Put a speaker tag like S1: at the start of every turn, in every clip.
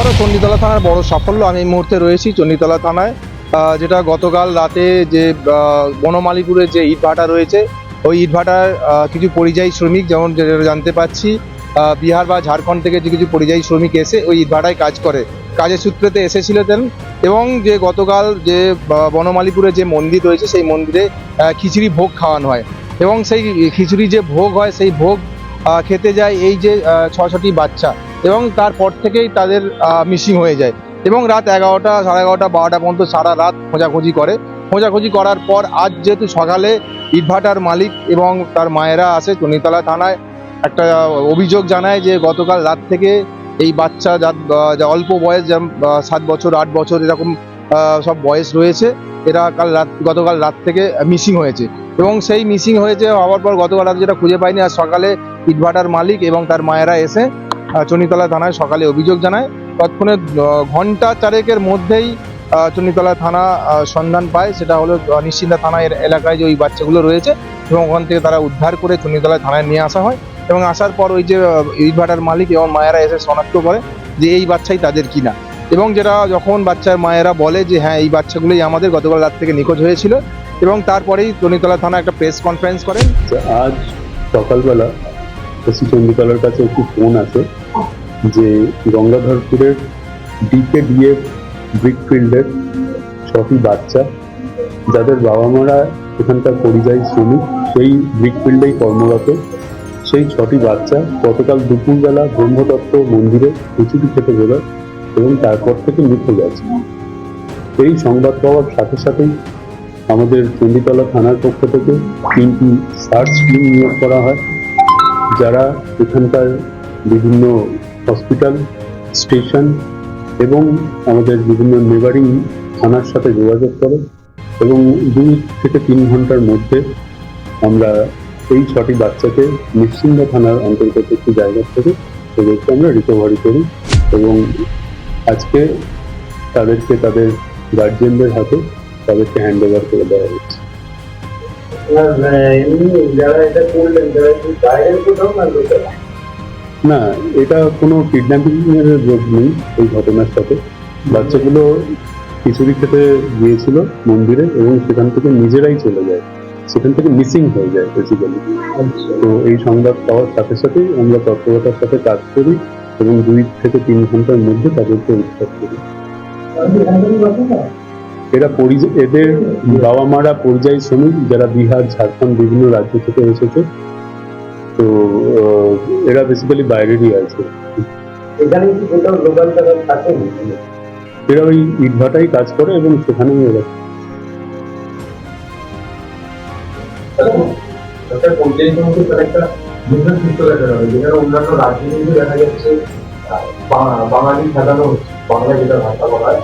S1: আবারও চণ্ডীতলা থানার বড় সাফল্য আমি এই মুহূর্তে রয়েছি চণ্ডীতলা থানায়। যেটা গতকাল রাতে যে আহ, বনমালীপুরে যে ইটভাটা রয়েছে ওই ইটভাটার কিছু পরিযায়ী শ্রমিক যেমন জানতে পাচ্ছি বিহার বা ঝাড়খণ্ড থেকে যে কিছু পরিযায়ী শ্রমিক এসে ওই ইটভাটায় কাজ করে। কাজের সূত্রেতে এসেছিলেন এবং যে গতকাল যে বনমালীপুরে যে মন্দির রয়েছে সেই মন্দিরে খিচুড়ি ভোগ খাওয়ানো হয়। এবং সেই খিচুড়ি যে ভোগ হয় সেই ভোগ খেতে যায় এই যে ছ ছটি বাচ্চা। এবং তারপর থেকেই তাদের মিসিং হয়ে যায়। এবং রাত এগারোটা, সাড়ে এগারোটা, বারোটা পর্যন্ত সারা রাত খোঁজাখুঁজি করে। খোঁজাখুঁজি করার পর আজ যেহেতু সকালে ইটভাটার মালিক এবং তার মায়েরা আসে চনিতলা থানায়, একটা অভিযোগ জানায় যে গতকাল রাত থেকে এই বাচ্চা যা অল্প বয়স, যেমন সাত বছর, আট বছর এরকম সব বয়স রয়েছে, এরা কাল রাত, গতকাল রাত থেকে মিসিং হয়েছে। এবং সেই মিসিং হয়েছে হওয়ার পর গতকাল রাত যেটা খুঁজে পায়নি আর সকালে ইটভাটার মালিক এবং তার মায়েরা এসে চণ্ডীতলা থানায় সকালে অভিযোগ জানায়। তৎক্ষণে ঘণ্টা চারেকের মধ্যেই চণ্ডীতলা থানা সন্ধান পায়। সেটা হলো নিশ্চিন্তা থানা এলাকায় যে ওই বাচ্চাগুলো রয়েছে এবং ওখান থেকে তারা উদ্ধার করে চণ্ডীতলা থানায় নিয়ে আসা হয় এবং আসার পর ওই যে ইটভাটার মালিক এবং মায়েরা এসে শনাক্ত করে যে এই বাচ্চাই তাদের কিনা। এবং যেটা যখন বাচ্চার মায়েরা বলে যে হ্যাঁ এই বাচ্চাগুলোই আমাদের গতকাল রাত থেকে নিখোঁজ হয়েছিল। এবং তারপরেই চণ্ডীতলা থানা একটা প্রেস কনফারেন্স করেন
S2: আজ সকালবেলা এসি চণ্ডীতলার কাছে একটি ফোন আসে যে গঙ্গাধরপুরের ডিকে ডিএফ ব্রিকফিল্ডের ছটি বাচ্চা, যাদের বাবা মারা এখানকার পরিযায়ী শ্রমিক, সেই ব্রিকফিল্ডেই কর্মরত। সেই ছটি বাচ্চা গতকাল দুপুরবেলা ব্রহ্মদত্ত মন্দিরে খিচুড়ি খেতে বেরোয় এবং তারপর থেকে নিখোঁজ আছে এই সংবাদ পাওয়ার সাথে সাথেই আমাদের চণ্ডীতলা থানার পক্ষ থেকে তিনটি সার্চ টিম নিয়োগ করা হয়। যারা এখানকার বিভিন্ন হসপিটাল স্টেশন এবং আমাদের বিভিন্ন নেবারিং থানার সাথে যোগাযোগ করে এবং দুই থেকে তিন ঘণ্টার মধ্যে আমরা এই ছটি বাচ্চাকে নিশ্চিন্ত থানার অন্তর্গত একটি জায়গা থেকে তাদেরকে আমরা রিকভারি করি এবং আজকে তাদেরকে তাদের গার্জিয়ানদের হাতে তাদেরকে হ্যান্ড ওভার করে দেওয়া হচ্ছে।
S3: না,
S2: এটা কোনো কিডন্যাপিং এর যোগ নেই এই ঘটনার সাথে। বাচ্চাগুলো খিচুড়ি খেতে গিয়েছিল মন্দিরে এবং সেখান থেকে নিজেরাই চলে যায়। সেখান থেকে মিসিং হয়ে যায় বেসিক্যালি তো এই সংবাদ পাওয়ার সাথে সাথেই আমরা তৎপরতার সাথে কাজ করি এবং দুই থেকে তিন ঘণ্টার মধ্যে তাদেরকে উদ্ধার করি। এরা এদের বাবা মারা পরিযায়ী শ্রমিক যারা বিহার ঝাড়খণ্ড বিভিন্ন রাজ্য থেকে এসেছে। তো এরা বেসিক্যালি বাইরেরই আছে। এরা ওই ইটভাটাই কাজ করে এবং সেখানেই এরা।
S3: অন্যান্য দেখা যাচ্ছে বাঙালি সাজানো বাংলা যেটা ভাষা বলা হয়।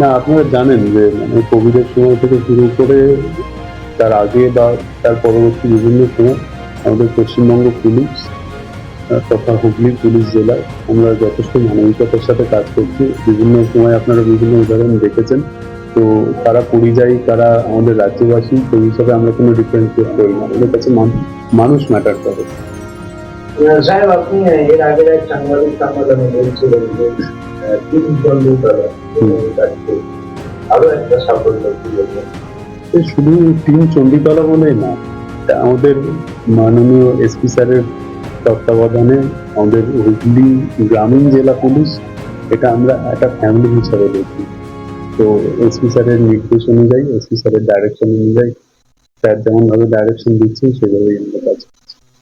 S2: না, আপনারা জানেন যে মানে কোভিডের সময় থেকে শুরু করে তার আগে বা তার পরবর্তী বিভিন্ন সময় আমাদের পশ্চিমবঙ্গ পুলিশ তথা হুগলি পুলিশ জেলায় আমরা যথেষ্ট মানবিকতার সাথে কাজ করছি। বিভিন্ন সময় আপনারা বিভিন্ন উদাহরণ দেখেছেন। তো তারা পরিযায়ী তারা আমাদের রাজ্যবাসী, সেই হিসাবে আমরা কোনো ডিফারেন্সিয়েট করি না। আমাদের কাছে মানুষ ম্যাটার করে।
S3: সাহেব, আপনি এর আগের এক সাংবাদিক সম্মেলনে বলছিলেন যে তিন আরও একটা সাফল্য
S2: শুধু চণ্ডীতলা না আমাদের মাননীয় এসপি স্যারের তত্ত্বাবধানে আমাদের হুগলি গ্রামীণ জেলা পুলিশ, এটা আমরা একটা ফ্যামিলি হিসাবে দেখি তো এসপি স্যারের নির্দেশ অনুযায়ী এসপি স্যারের ডাইরেকশন অনুযায়ী, স্যার যেমন ভাবে ডাইরেকশন দিচ্ছেন, সেভাবেই আমরা কাজ।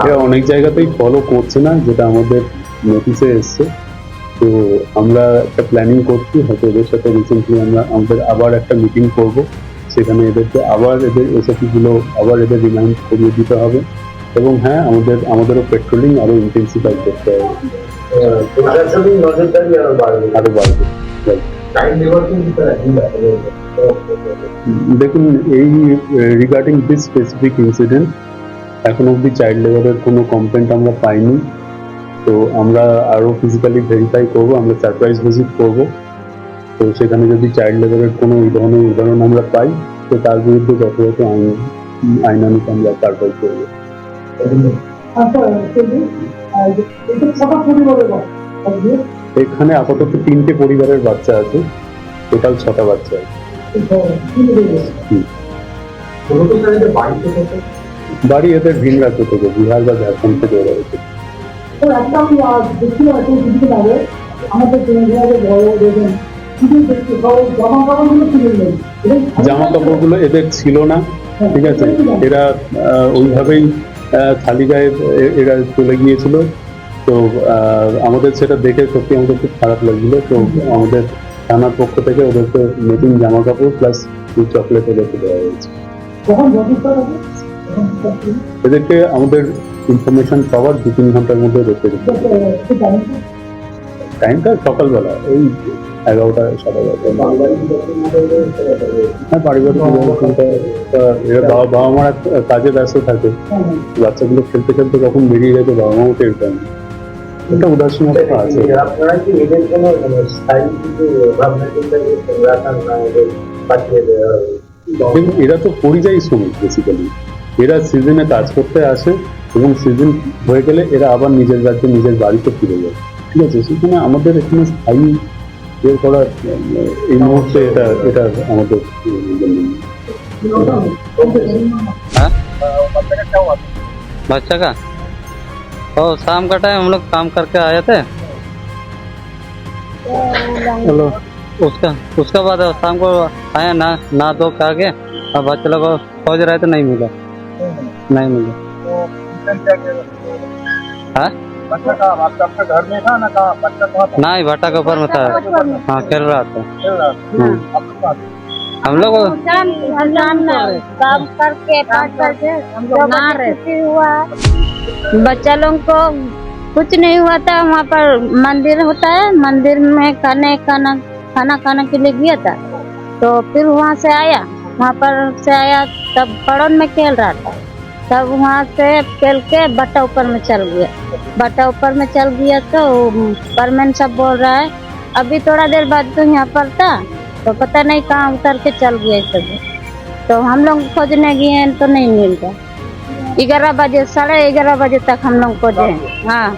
S3: অনেক
S2: অনেক জায়গাতেই ফলো করছে না, যেটা আমাদের নোটিশে এসছে। তো আমরা একটা প্ল্যানিং করছি, হয়তো এদের সাথে রিসেন্টলি আমরা আমাদের আবার একটা মিটিং করব। সেখানে এদেরকে আবার এদের এসএপি গুলো আবার এদের রিমাইন্ড করিয়ে দিতে হবে। এবং হ্যাঁ আমাদের আমাদেরও পেট্রোলিং আরও ইন্টেন্সিফাই করতে হবে।
S3: প্রশাসনিক আরও বাড়বে।
S2: দেখুন এই রিগার্ডিং দিস স্পেসিফিক ইনসিডেন্ট এখন অবধি চাইল্ড লেবারের কোনো কমপ্লেন্ট আমরা পাইনি। তো আমরা আরও ফিজিক্যালি ভেরিফাই করব আমরা সারপ্রাইজ ভিজিট করব। তো সেখানে যদি চাইল্ড লেবারের কোনো এই ধরনের উদাহরণ আমরা পাই তো তার বিরুদ্ধে যথাযথ আইন আইনানুক আমরা কারবাই করব। এখানে আপাতত তিনটে পরিবারের বাচ্চা আছে। টোটাল ছটা বাচ্চা আছে। বাড়ি এদের ভিন রাজ্য থেকে, বিহার বা ঝাড়খণ্ড থেকে ওরা এসেছে।
S4: জামা
S2: জামা কাপড়গুলো এদের ছিল না, ঠিক আছে? এরা ওইভাবেই খালি গায়ে এরা চলে গিয়েছিল। তো আমাদের সেটা দেখে সত্যি আমাদের খুব খারাপ লাগছিল। তো আমাদের থানার পক্ষ থেকে ওদেরকে নতুন জামা কাপড় প্লাস চকলেট ওদেরকে দেওয়া হয়েছে। এদেরকে আমাদের ইনফরমেশন পাওয়ার দু তিন ঘণ্টার মধ্যে রেখে দিতে টাইমটা সকালবেলা ওই এগারোটা সাড়ে এগারোটা।
S3: মনে
S2: হ্যাঁ পারিবারিক বাবা বাবা মারা কাজে ব্যস্ত থাকে। বাচ্চাগুলো খেলতে খেলতে কখন বেরিয়ে গেছে বাবা মাও টের পায় না। একটা উদাসীনতা আছে।
S3: আপনারা কি এদের জন্য মানে স্থায়ী কিছু ভাবনা চিন্তা রাখান না এদের পাঠিয়ে দেওয়া
S2: এরা তো পরিযায়ী শ্রমিক বেসিক্যালি এরা সিজনে কাজ করতে আসে এবং সিজন হয়ে গেলে এরা আবার নিজের রাজ্যে নিজের বাড়িতে ফিরে যায়। ঠিক আছে সেখানে আমাদের এখানে স্থায়ী বের করা আহ, এই মুহূর্তে এটা এটা আমাদের উম, জন্য নেই।
S5: बच्चा का ओ शाम का टाइम हम लोग काम करके आए थे चलो उसका उसका बाद शाम को आया ना ना धो के आगे अब बच्चे लोग को खोज रहे थे नहीं मिला नहीं मिला हाँ
S3: बच्चा का आपका आपका घर में था ना कहा? बच्चा कहाँ था?
S5: नहीं भट्टा के ऊपर में था। हाँ खेल रहा था।
S3: खेल रहा था। आप लोग कहाँ थे?
S5: हम लोग
S6: काम करके हम लोग हुआ। बच्चा लोग को कुछ नहीं हुआ था वहाँ पर मंदिर होता है मंदिर में खाने खाना खाना खाने के लिए गया था। तो फिर वहाँ से आया। वहाँ पर से आया तब पड़ोन में खेल रहा था। तब वहाँ से खेल के बट्टा ऊपर में चल गया। बट्टा ऊपर में चल गया तो परमेंट सब बोल रहा है, अभी थोड़ा देर बाद तो यहाँ पर था तो पता नहीं कहाँ उतर के चल गए सब। तो हम लोग खोजने गए तो नहीं मिल रहा। ग्यारह बजे, साढ़े ग्यारह बजे तक हम लोग खोजे हाँ।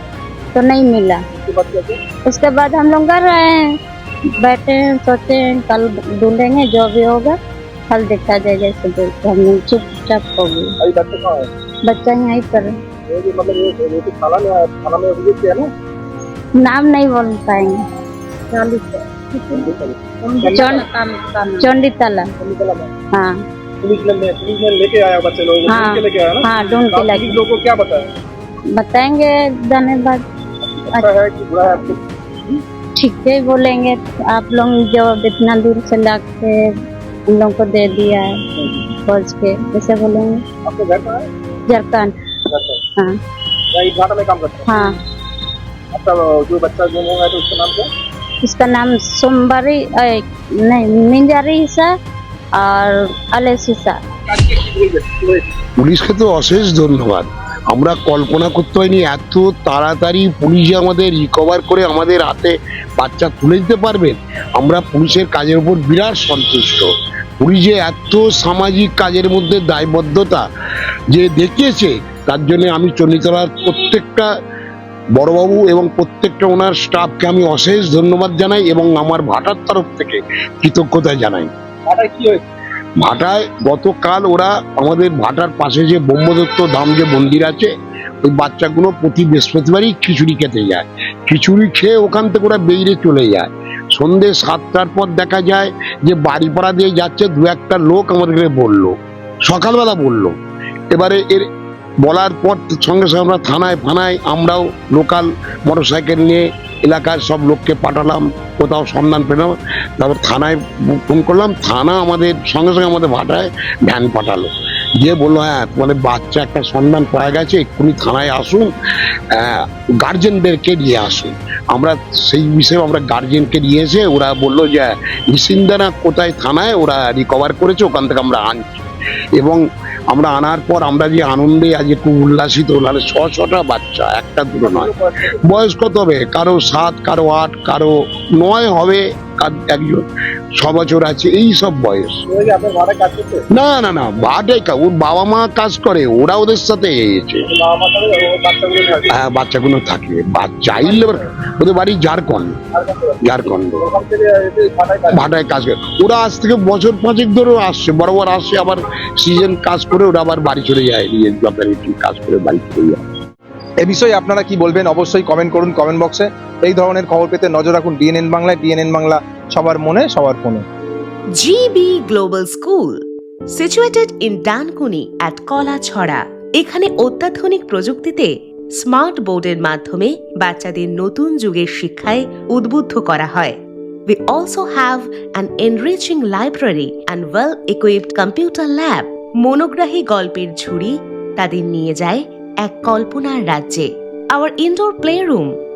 S6: तो नहीं मिला। उसके बाद हम लोग घर रहे हैं, बैठे हैं, सोचे हैं, कल ढूंढेंगे, जो भी होगा। फल देखा जाएगा जैसे देख तो हम चुपचाप हो गए।
S3: तो बच्चा
S6: यहाँ पर नाम नहीं बोल पाएँगे। चौंडी ताला हाँ।
S3: लेके आया बच्चे लोग
S6: हाँ।
S3: हाँ ढूंढ के लेके।
S6: हाँ, लोगों
S3: को क्या बताएँ
S6: बताएँगे धन्यवाद।
S3: अच्छा है कि बुरा है
S6: ठीक है बोलेंगे। आप लोग जो इतना दूर से लाके के हम लोग को दे दिया है खोज के ऐसे बोलेंगे
S3: आपका घर कहाँ है
S6: झारखंड
S3: घर पर
S6: हाँ
S3: यहाँ इस घाटा में काम करते हैं
S6: हाँ
S3: आपका जो बच्चा गुम हो गया तो उसका नाम क्या है?
S6: इसका नाम सोमवारी अ, नहीं मिंजारी हिस्सा और अलेस हिस्सा
S7: পুলিশকে তো অশেষ ধন্যবাদ আমরা কল্পনা করতে হয়নি এত তাড়াতাড়ি পুলিশ আমাদের রিকভার করে আমাদের হাতে বাচ্চা তুলে দিতে পারবেন আমরা পুলিশের কাজের উপর বিরাট সন্তুষ্ট। পুলিশ এত সামাজিক কাজের মধ্যে দায়বদ্ধতা যে দেখিয়েছে, তার জন্য আমি চণ্ডীতলার প্রত্যেকটা বড়বাবু এবং প্রত্যেকটা ওনার স্টাফকে আমি অশেষ ধন্যবাদ জানাই এবং আমার ভাটার তরফ থেকে কৃতজ্ঞতা জানাই।
S3: কি হয়েছে?
S7: ভাটায় গতকাল ওরা আমাদের ভাটার পাশে যে ব্রহ্মদত্ত ধাম যে মন্দির আছে, ওই বাচ্চাগুলো প্রতি বৃহস্পতিবারই খিচুড়ি খেতে যায়। খিচুড়ি খেয়ে ওখান থেকে ওরা বেরিয়ে চলে যায়। সন্ধে সাতটার পর দেখা যায় যে বাড়িপাড়া দিয়ে যাচ্ছে দু একটা লোক আমাদেরকে বলল, সকালবেলা বলল। এবারে এর বলার পর সঙ্গে সঙ্গে আমরা থানায় ফানায় আমরাও লোকাল মোটরসাইকেল নিয়ে এলাকার সব লোককে পাঠালাম, কোথাও সন্ধান পেলাম, তারপর থানায় ফোন করলাম, থানা আমাদের সঙ্গে সঙ্গে আমাদের ভাটায় ভ্যান পাঠালো। দিয়ে বলল হ্যাঁ তোমাদের বাচ্চা একটা সন্ধান পাওয়া গেছে, এক্ষুনি থানায় আসুন গার্জেনদেরকে নিয়ে আসুন। আমরা সেই বিষয়ে আমরা গার্জেনকে নিয়ে এসে ওরা বলল যে নিসিন্দানা কোথায় থানায় ওরা রিকভার করেছে, ওখান থেকে আমরা আনছি। এবং আমরা আনার পর আমরা যে আনন্দে আজ একটু উল্লাসিত হলাম ছ ছটা বাচ্চা, একটা দুটো নয়। বয়স কত হবে? কারও সাত, কারও আট, কারও নয় হবে? একজন ছ বছর আছে এই সব বয়স। না না না ভাটাই কা ওর বাবা মা কাজ করে ওরা ওদের সাথে এসেছে। হ্যাঁ বাচ্চাগুলো থাকে। লেবার ওদের বাড়ি ঝাড়খণ্ড ঝাড়খণ্ড। ভাটায় কাজ করে। ওরা আজ থেকে বছর পাঁচেক ধরেও আসছে বরাবর আসছে আবার সিজন কাজ করে ওরা আবার বাড়ি চলে যায় নিজের কাজ করে বাড়ি চলে যায়।
S1: এ বিষয়ে আপনারা কি বলবেন? অবশ্যই কমেন্ট করুন কমেন্ট বক্সে এই ধরনের খবর পেতে নজর রাখুন ডিএনএন বাংলায় ডিএনএন বাংলা সবার মনে সবার ফোনে
S8: Global School, situated in Dankuni at Kola Chhora. এখানে অত্যাধুনিক প্রযুক্তিতে স্মার্ট বোর্ডের মাধ্যমে বাচ্চাদের নতুন যুগের শিক্ষায় উদ্বুদ্ধ করা হয় We also have an enriching library and well-equipped computer lab. মনোগ্রাহী গল্পের ঝুড়ি তাদের নিয়ে যায় এক কল্পনার রাজ্যে Our indoor playroom